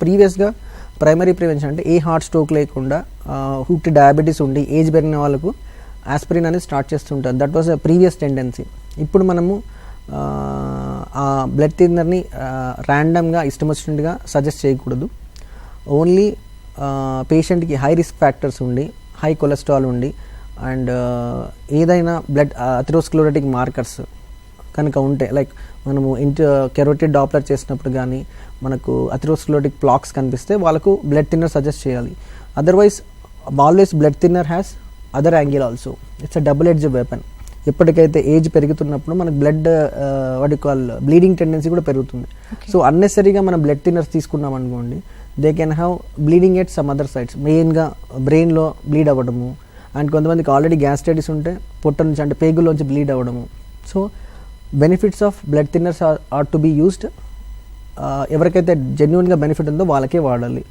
ప్రీవియస్గా primary prevention అంటే ఏ heart stroke లేకుండా హుక్టి డయాబెటీస్ ఉండి ఏజ్ పెరిగిన వాళ్ళకు ఆస్పిరిన్ అనేది స్టార్ట్ చేస్తుంటారు. That was a previous tendency ఇప్పుడు మనము ఆ, బ్లడ్ థిన్నర్ని ర్యాండమ్గా ఇష్టం వచ్చినట్టుగా సజెస్ట్ చేయకూడదు. ఓన్లీ పేషెంట్కి హై రిస్క్ ఫ్యాక్టర్స్ ఉండి హై కొలెస్ట్రాల్ ఉండి అండ్ ఏదైనా బ్లడ్ అథిరోస్క్లోరటిక్ మార్కర్స్ కనుక ఉంటే లైక్ మనము ఇంట కెరోటిడ్ డాప్లర్ చేసినప్పుడు కానీ మనకు అథిరోస్క్లోటిక్ ప్లాక్స్ కనిపిస్తే వాళ్ళకు బ్లడ్ థిన్నర్ సజెస్ట్ చేయాలి. Otherwise always blood thinner has other angle also it's a double edge weapon ఎప్పటికైతే age పెరుగుతున్నప్పుడు మనకు బ్లడ్ వాటి కాల్ బ్లీడింగ్ టెండెన్సీ కూడా పెరుగుతుంది. సో అన్నెసరీగా మనం బ్లడ్ థిన్నర్స్ తీసుకున్నాం అనుకోండి they can have bleeding at some other sides మెయిన్గా బ్రెయిన్లో బ్లీడ్ అవ్వడము అండ్ కొంతమందికి ఆల్రెడీ గ్యాస్ట్రైటిస్ ఉంటే పొట్ట నుంచి అంటే పేగుల్లోంచి బ్లీడ్ అవ్వడము. So benefits of blood thinners are to be used. ఎవరికైతే జెన్యున్గా బెనిఫిట్ ఉందో వాళ్ళకే వాడాలి.